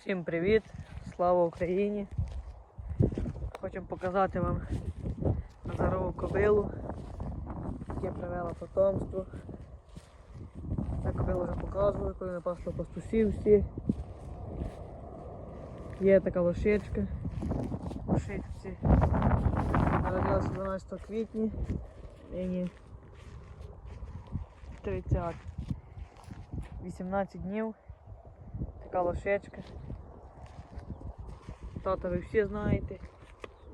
Всім привіт! Слава Україні! Хочемо показати вам Назарову кобилу, яке привела потомство. Ця кобила вже показували, коли не пасло пастусів всі. Є така лошичка. Лошичці. Народилася 12 квітня. Нині 30. 18 днів. Така лошечка. Тата ви всі знаєте.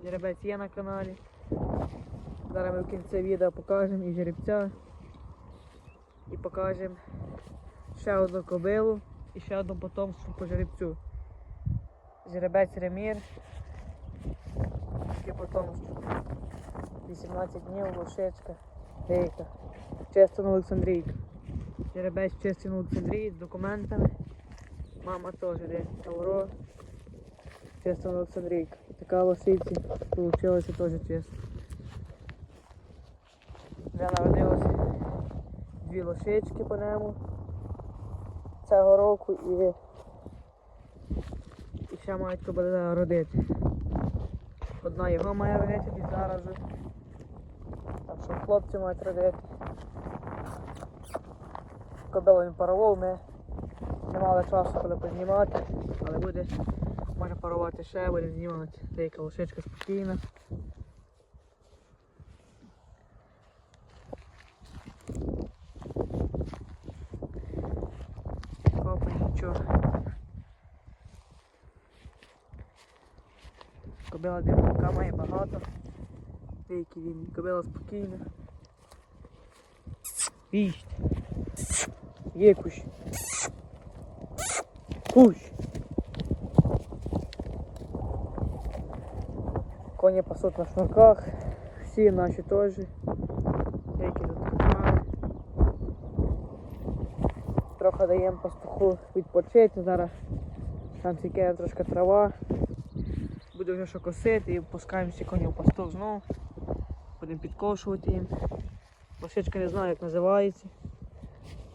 Жеребець є на каналі. Зараз ми в кінці відео покажемо і жеребця. І покажемо ще одну кобилу і ще одну потомство по жеребцю. Жеребець Ремір. Таке потомство. 18 днів лошечка. Дейка. Чесно Олександрійка. Жеребець чистий на Олександрії з документами. Мама теж де Тавро. Чисто на Олександрійка. Така лошиці получилося теж чисто. Вже народилося дві лошички по ньому цього року і, і ще мають кобили родити. Одна його має родити від зараз. Так що хлопці мають родити. Кобилу він паровов, ми не мали часу коли познімати, але буде, може парувати ще, будемо знімати. Деяка лошичка спокійна. Копи, нічого. Кобила димка має багато. Деякі він, кобила спокійна. Вість. Є кущ. Кущ. Коні пасуть на шнурках, всі наші теж. Деякі тут купали. Трохи даємо пастуху відпочити. Зараз там тільки трошки трава. Буде вже що косити і пускаємо всі коні в пастух знову. Будемо підкошувати їм. Лошечка не знаю як називається.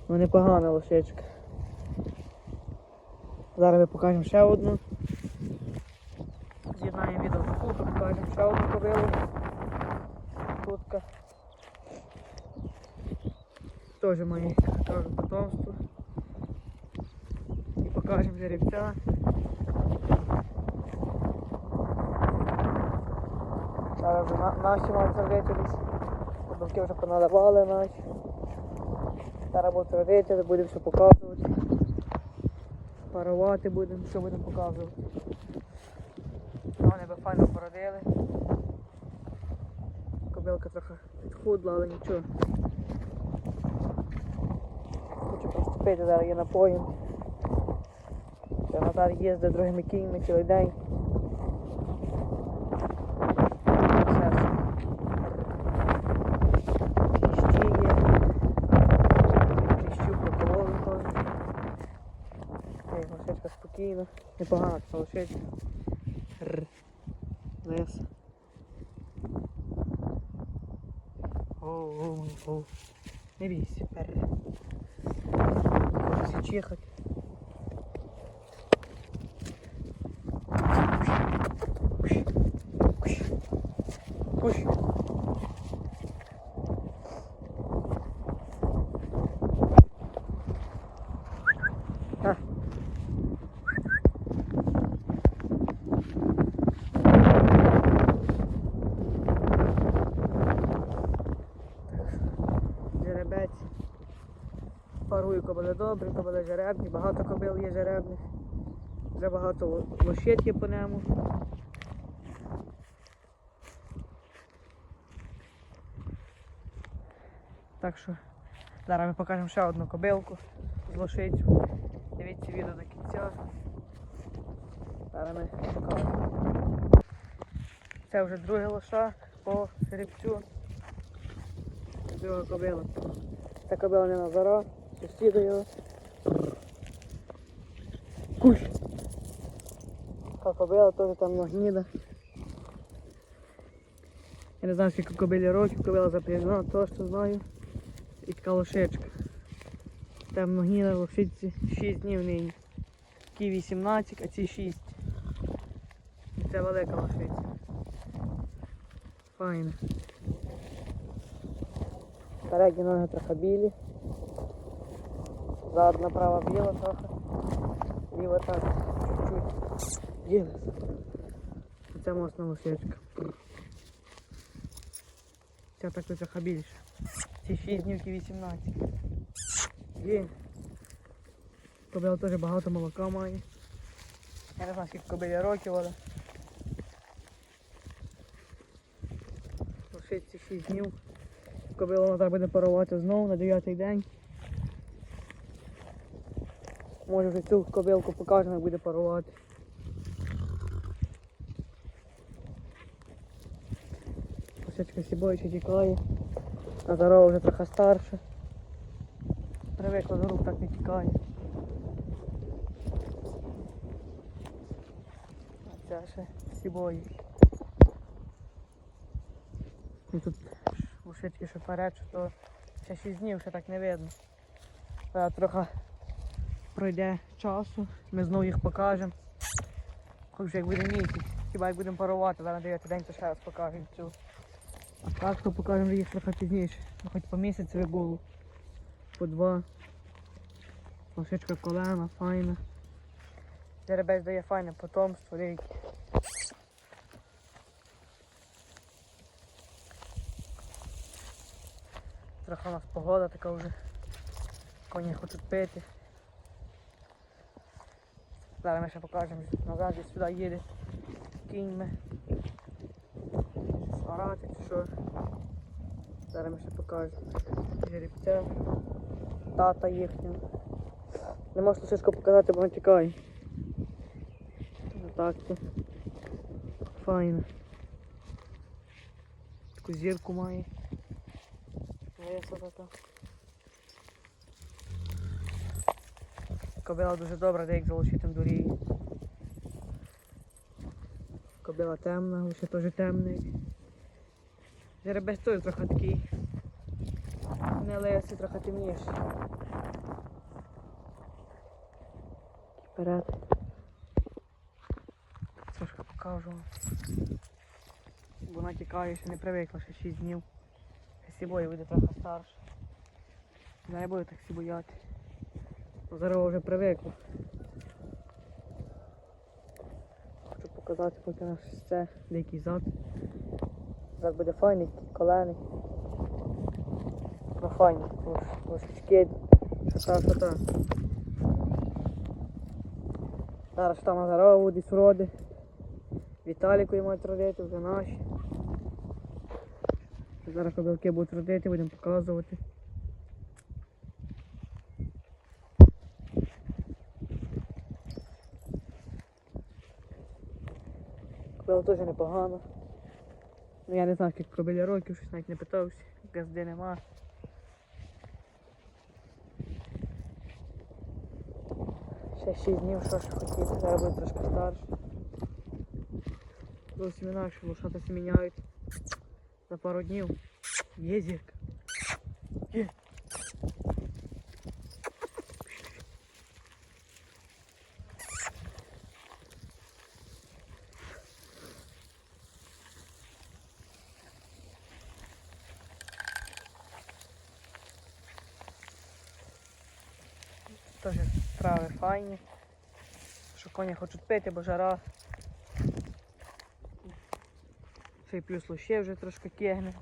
Ну непогана лошечка. Зараз ми покажемо ще одну. З'єднаємо відео покажемо ще одну кобилу. Кутка. Теж має кажу, потомство. І покажемо жеребця. Зараз наші мають десь. Бабки вже понадавали наші. Зараз будуть родити, будемо все показувати. Парувати будемо, що будемо показувати. Вони би файно породили. Кобилка трохи підхудла, але нічого. Хочу приступити, зараз є напоїм. Ще Назар їздить другими кіньми цілий день. Кліщі є. Кліщу прокололи теж. Ей, лошечка спокійна. Непогана така лошечка. Рр. Лес. Оу, оу, оу. Не бійся, перре. Хочеться чихати. Push. А. Жеребець. Парую кобили добрі, кобили жеребні, багато кобил є жеребних. Вже багато ло- лошит є по ньому. Так що зараз ми покажемо ще одну кобилку з лошицю. Дивіться відео до кінця. Зараз ми покажемо. Це вже друге лоша по жеребцю. Друга кобила. Це кобила не Назара, сусіда його. Куш. Така кобила теж там нагніда. Я не знаю, скільки кобилі років, кобила запряжена, точно знаю. І така лошечка. Темно гніла лошиці 6 днів нині. Ті 18, а ці 6. І це велика лошиця. Файна. Передні ноги трохи білі. Задна права біла трохи. Ліва так, чуть-чуть. Біла. Це мосна лошечка. Ця так трохи більше. Ці 6 днів, ті 18. Є. Кобила теж багато молока має. Я не знаю, скільки кобилі років, але. Лошиці 6 днів. Кобила вона так буде парувати знову на 9 день. Може вже цю кобилку покажемо, буде парувати. Лошичка сібоючи тікає. А здорова вже трохи старша. Привикла до рук, так не тікає. А ця ще сібої. І тут лошички ще перечу, то ще 6 днів, ще так не видно. А трохи пройде часу, ми знову їх покажемо. Хоч як буде місяць, хіба як будемо парувати, зараз 9 день, то ще раз покажемо цю. А так то покажемо їх трохи пізніше. Ну, Хоч по місяцю вигулу. По два. Лошичка колена, файна. Жеребець дає файне потомство, рейки. Трохи у нас погода така вже. Коні хочуть пити. Зараз ми ще покажемо, назад і сюди їде кіньми. Сварати чи що. Зараз ми ще покажемо. Жеребця. Тата їхнього. Не можу лишечко показати, бо він тікає. Отак то. Файно. Таку зірку має. Висота така. Кобила дуже добра, де як залишити дуріє. Кобила темна, лише теж темний. Жеребець теж трохи такий. Не лисий, трохи темніший. Вперед. Трошки покажу. Вона тікає, ще не привикла, ще 6 днів. Сібої буде трохи старше. Не буде так всі бояти. Зараз вже привикла. Хочу показати поки наш це дикий зад. Зараз буде файний, колений. Ну файний, лошечки. Що та. Зараз там Азарова буде роди. Віталіку мають родити, вже наші. Зараз кобилки будуть родити, будемо показувати. Кобила теж непогано. Ну я не знаю, скільки пробили років, щось навіть не питався, газди нема. Ще 6 днів, що ж хотів, зараз буде трошки старше. Зовсім інакше, лошата міняють за пару днів. Є зірка. Теж трави файні. Що коні хочуть пити, бо жара. Ще й плюс лоще вже трошки кегне.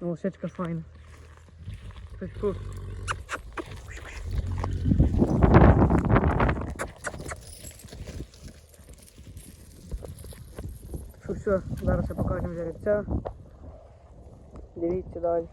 Ну, Лошечка файна. Фу. Все, зараз я покажемо жеребця. Дивіться далі.